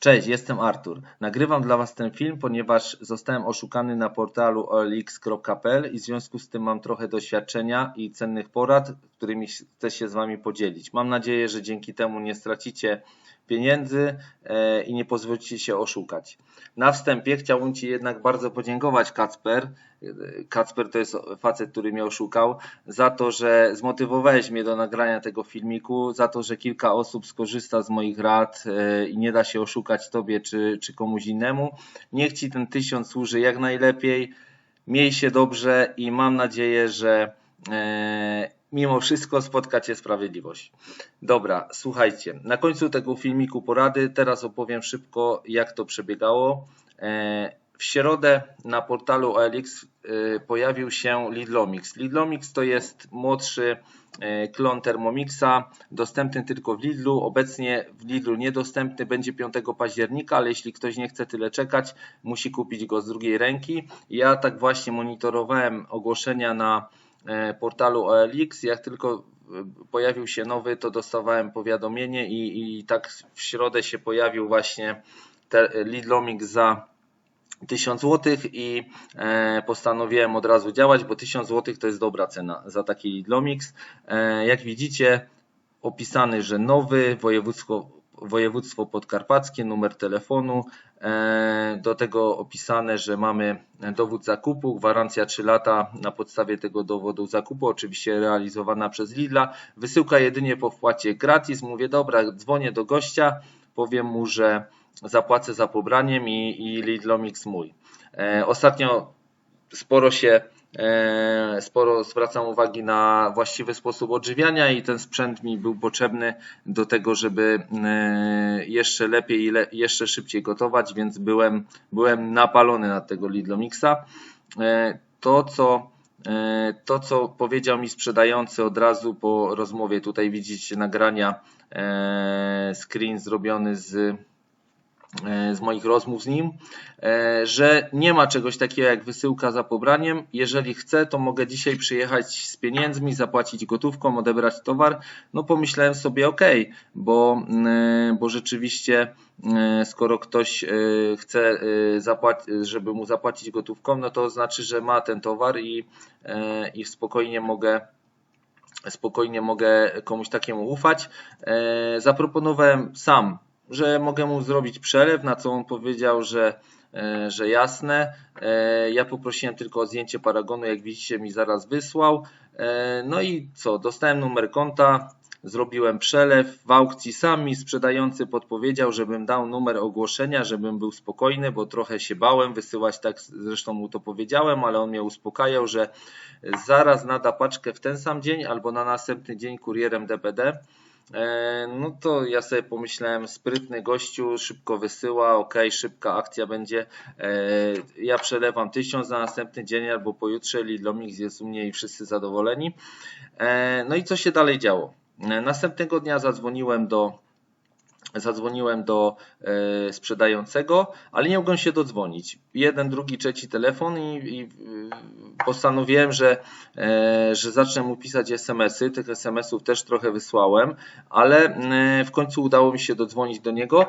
Cześć, jestem Artur. Nagrywam dla Was ten film, ponieważ zostałem oszukany na portalu olx.pl i w związku z tym mam trochę doświadczenia i cennych porad, którymi chcę się z Wami podzielić. Mam nadzieję, że dzięki temu nie stracicie pieniędzy e, i nie pozwolicie się oszukać. Na wstępie chciałbym Ci jednak bardzo podziękować Kacper. Kacper to jest facet, który mnie oszukał, za to, że zmotywowałeś mnie do nagrania tego filmiku, za to, że kilka osób skorzysta z moich rad e, i nie da się oszukać Tobie czy, czy komuś innemu. Niech Ci ten tysiąc służy jak najlepiej. Miej się dobrze i mam nadzieję, że e, mimo wszystko spotkacie sprawiedliwość. Dobra, słuchajcie, na końcu tego filmiku porady, teraz opowiem szybko jak to przebiegało. E, w środę na portalu OLX e, pojawił się Lidlomix. Lidlomix to jest młodszy e, klon Thermomixa, dostępny tylko w Lidlu. Obecnie w Lidlu niedostępny, będzie 5 października, ale jeśli ktoś nie chce tyle czekać, musi kupić go z drugiej ręki. Ja tak właśnie monitorowałem ogłoszenia na portalu OLX. Jak tylko e, pojawił się nowy, to dostawałem powiadomienie i, i tak w środę się pojawił właśnie Lidlomix za 1000 zł i e, postanowiłem od razu działać, bo 1000 zł to jest dobra cena za taki Lidlomix. Jak widzicie, opisany, że nowy, województwo, województwo podkarpackie, numer telefonu, e, do tego opisane, że mamy dowód zakupu, gwarancja 3 lata na podstawie tego dowodu zakupu, oczywiście realizowana przez Lidla, wysyłka jedynie po wpłacie gratis, mówię dobra, dzwonię do gościa, powiem mu, że zapłacę za pobraniem i, i Lidlomix mój. E, ostatnio sporo się sporo zwracam uwagi na właściwy sposób odżywiania i ten sprzęt mi był potrzebny do tego, żeby e, jeszcze lepiej i jeszcze szybciej gotować, więc byłem, byłem napalony na tego Lidlomixa. E, to co, to, co powiedział mi sprzedający od razu po rozmowie, tutaj widzicie nagrania, screen zrobiony z E, z moich rozmów z nim, e, że nie ma czegoś takiego jak wysyłka za pobraniem. Jeżeli chcę, to mogę dzisiaj przyjechać z pieniędzmi, zapłacić gotówką, odebrać towar. No pomyślałem sobie, ok, bo, e, bo rzeczywiście skoro ktoś chce, żeby mu zapłacić gotówką, no to znaczy, że ma ten towar i, i spokojnie mogę spokojnie mogę komuś takiemu ufać. Zaproponowałem sam że mogę mu zrobić przelew, na co on powiedział, że, e, że jasne. E, ja poprosiłem tylko o zdjęcie paragonu, jak widzicie mi zaraz wysłał. E, no i co, dostałem numer konta, zrobiłem przelew w aukcji sami sprzedający podpowiedział, żebym dał numer ogłoszenia, żebym był spokojny, bo trochę się bałem wysyłać tak, zresztą mu to powiedziałem, ale on mnie uspokajał, że zaraz nada paczkę w ten sam dzień albo na następny dzień kurierem DPD. E, no to ja sobie pomyślałem, sprytny gościu, szybko wysyła, ok, szybka akcja będzie. E, ja przelewam tysiąc na następny dzień albo pojutrze, Lidlomix jest u mnie i wszyscy zadowoleni. E, no i co się dalej działo? Następnego dnia zadzwoniłem do Zadzwoniłem do e, sprzedającego, ale nie mogłem się dodzwonić. Jeden, drugi, trzeci telefon i, i postanowiłem, że, e, że zacznę mu pisać SMS-y. Tych SMS-ów też trochę wysłałem, ale e, w końcu udało mi się dodzwonić do niego.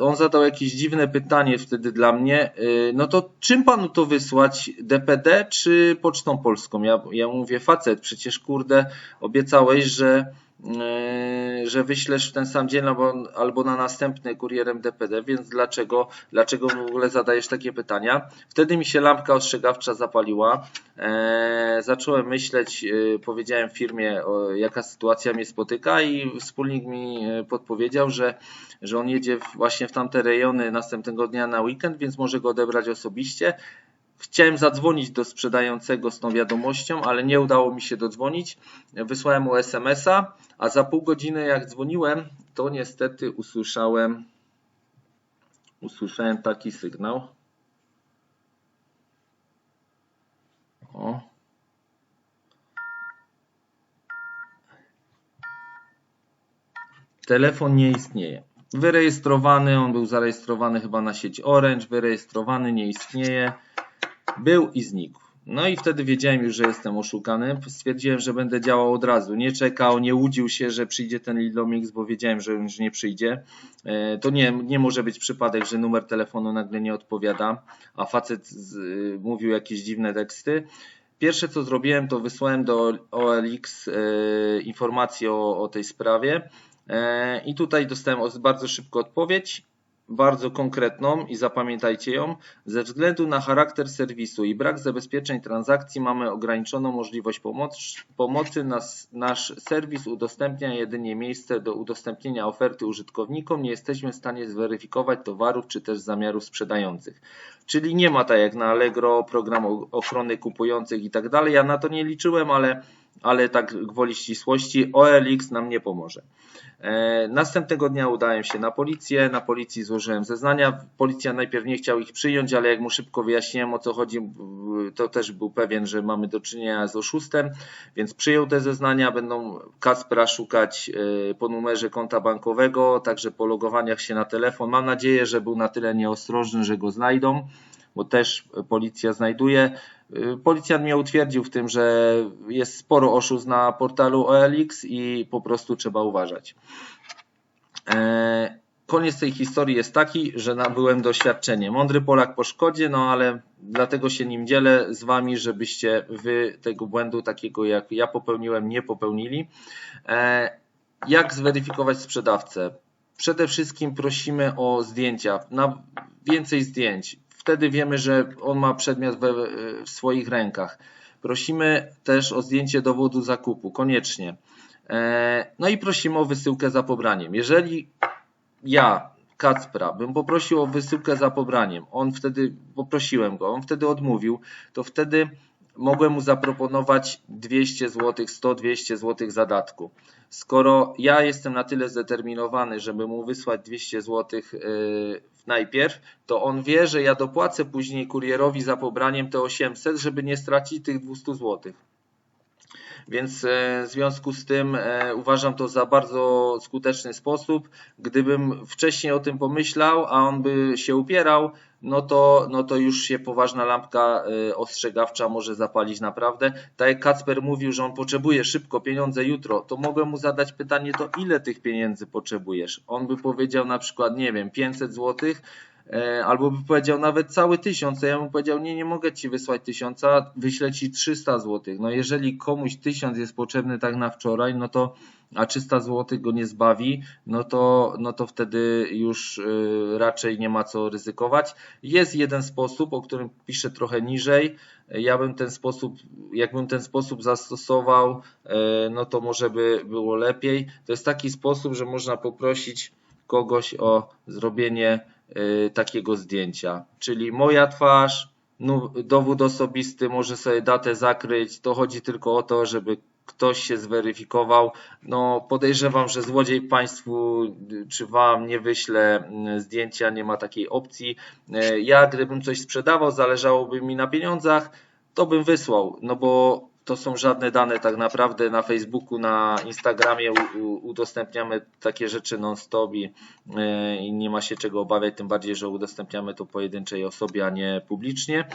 On zadał jakieś dziwne pytanie wtedy dla mnie. No to czym panu to wysłać? DPD czy Pocztą Polską? Ja, ja mówię, facet, przecież kurde, obiecałeś, że że wyślesz w ten sam dzień albo, albo na następny kurierem DPD, więc dlaczego, dlaczego w ogóle zadajesz takie pytania? Wtedy mi się lampka ostrzegawcza zapaliła. Eee, zacząłem myśleć, e, powiedziałem firmie, o, jaka sytuacja mnie spotyka i wspólnik mi e, podpowiedział, że, że on jedzie właśnie w tamte rejony następnego dnia na weekend, więc może go odebrać osobiście. Chciałem zadzwonić do sprzedającego z tą wiadomością, ale nie udało mi się dodzwonić. Wysłałem mu SMS-a, a za pół godziny jak dzwoniłem, to niestety usłyszałem usłyszałem taki sygnał. O. Telefon nie istnieje. Wyrejestrowany, on był zarejestrowany chyba na sieć Orange, wyrejestrowany, nie istnieje był i znikł. No i wtedy wiedziałem już, że jestem oszukany. Stwierdziłem, że będę działał od razu. Nie czekał, nie łudził się, że przyjdzie ten Lidlomix, bo wiedziałem, że już nie przyjdzie. E, to nie, nie może być przypadek, że numer telefonu nagle nie odpowiada, a facet z, mówił jakieś dziwne teksty. Pierwsze co zrobiłem, to wysłałem do OLX e, informację o, o tej sprawie e, i tutaj dostałem bardzo szybko odpowiedź bardzo konkretną i zapamiętajcie ją. Ze względu na charakter serwisu i brak zabezpieczeń transakcji mamy ograniczoną możliwość pomocy. Nas, nasz serwis udostępnia jedynie miejsce do udostępnienia oferty użytkownikom. Nie jesteśmy w stanie zweryfikować towarów czy też zamiarów sprzedających. Czyli nie ma tak jak na Allegro program ochrony kupujących i tak dalej. Ja na to nie liczyłem, ale ale tak gwoli ścisłości OLX nam nie pomoże. E, następnego dnia udałem się na policję, na policji złożyłem zeznania. Policja najpierw nie chciał ich przyjąć, ale jak mu szybko wyjaśniłem o co chodzi, to też był pewien, że mamy do czynienia z oszustem, więc przyjął te zeznania. Będą Kaspera szukać e, po numerze konta bankowego, także po logowaniach się na telefon. Mam nadzieję, że był na tyle nieostrożny, że go znajdą bo też policja znajduje. Y, policjant mnie utwierdził w tym, że jest sporo oszustw na portalu OLX i po prostu trzeba uważać. E, koniec tej historii jest taki, że nabyłem doświadczenie. Mądry Polak po szkodzie, no ale dlatego się nim dzielę z Wami, żebyście Wy tego błędu takiego jak ja popełniłem nie popełnili. E, jak zweryfikować sprzedawcę? Przede wszystkim prosimy o zdjęcia, na więcej zdjęć wtedy wiemy, że on ma przedmiot we, w swoich rękach. Prosimy też o zdjęcie dowodu zakupu, koniecznie. E, no i prosimy o wysyłkę za pobraniem. Jeżeli ja, Kacpra, bym poprosił o wysyłkę za pobraniem, on wtedy, poprosiłem go, on wtedy odmówił, to wtedy mogłem mu zaproponować 200 zł, 100-200 zł zadatku. Skoro ja jestem na tyle zdeterminowany, żeby mu wysłać 200 zł najpierw, to on wie, że ja dopłacę później kurierowi za pobraniem te 800, żeby nie stracić tych 200 zł. Więc e, w związku z tym e, uważam to za bardzo skuteczny sposób. Gdybym wcześniej o tym pomyślał, a on by się upierał, no to, no to już się poważna lampka e, ostrzegawcza może zapalić naprawdę. Tak jak Kacper mówił, że on potrzebuje szybko pieniądze jutro, to mogłem mu zadać pytanie, to ile tych pieniędzy potrzebujesz? On by powiedział na przykład, nie wiem, 500 złotych, albo by powiedział nawet cały tysiąc, to ja bym powiedział, nie, nie mogę ci wysłać tysiąca, wyślę ci 300 zł. No jeżeli komuś tysiąc jest potrzebny tak na wczoraj, no to a 300 zł go nie zbawi, no to, no to wtedy już y, raczej nie ma co ryzykować. Jest jeden sposób, o którym piszę trochę niżej. Ja bym ten sposób, jakbym ten sposób zastosował, e, no to może by było lepiej. To jest taki sposób, że można poprosić kogoś o zrobienie takiego zdjęcia. Czyli moja twarz, no, dowód osobisty, może sobie datę zakryć. To chodzi tylko o to, żeby ktoś się zweryfikował. No, podejrzewam, że złodziej Państwu czy Wam nie wyśle y, zdjęcia, nie ma takiej opcji. Y, ja, gdybym coś sprzedawał, zależałoby mi na pieniądzach, to bym wysłał, no bo to są żadne dane tak naprawdę na Facebooku, na Instagramie udostępniamy takie rzeczy non-stop i, e, i nie ma się czego obawiać, tym bardziej, że udostępniamy to pojedynczej osobie, a nie publicznie.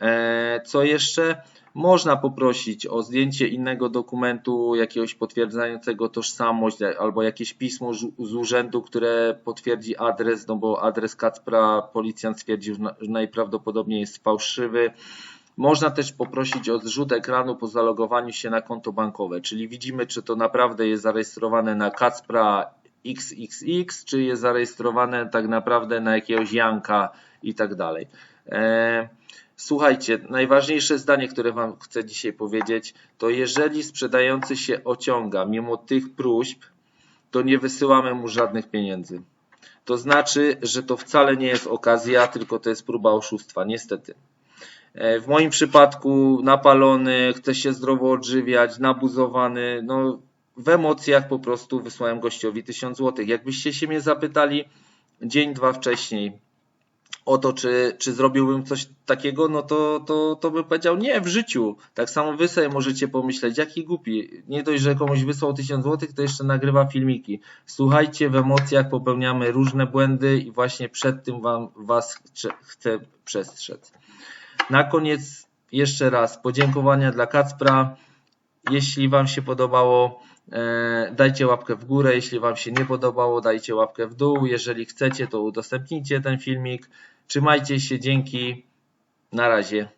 E, co jeszcze? Można poprosić o zdjęcie innego dokumentu, jakiegoś potwierdzającego tożsamość, albo jakieś pismo z urzędu, które potwierdzi adres, no bo adres Kacpra policjant stwierdził, że najprawdopodobniej jest fałszywy. Można też poprosić o zrzut ekranu po zalogowaniu się na konto bankowe, czyli widzimy, czy to naprawdę jest zarejestrowane na Kacpra XXX, czy jest zarejestrowane tak naprawdę na jakiegoś Janka i tak dalej. E, słuchajcie, najważniejsze zdanie, które Wam chcę dzisiaj powiedzieć, to jeżeli sprzedający się ociąga mimo tych próśb, to nie wysyłamy mu żadnych pieniędzy. To znaczy, że to wcale nie jest okazja, tylko to jest próba oszustwa, niestety. E, w moim przypadku napalony, chce się zdrowo odżywiać, nabuzowany, no w emocjach po prostu wysłałem gościowi 1000 zł. Jakbyście się mnie zapytali dzień, dwa wcześniej o to, czy, czy zrobiłbym coś takiego, no to, to, to bym powiedział nie, w życiu. Tak samo wy sobie możecie pomyśleć, jaki głupi. Nie dość, że komuś wysłał 1000 zł, to jeszcze nagrywa filmiki. Słuchajcie, w emocjach popełniamy różne błędy i właśnie przed tym wam, was chcę przestrzec. Na koniec jeszcze raz podziękowania dla Kacpra. Jeśli Wam się podobało, e, dajcie łapkę w górę. Jeśli Wam się nie podobało, dajcie łapkę w dół. Jeżeli chcecie, to udostępnijcie ten filmik. Trzymajcie się, dzięki. Na razie.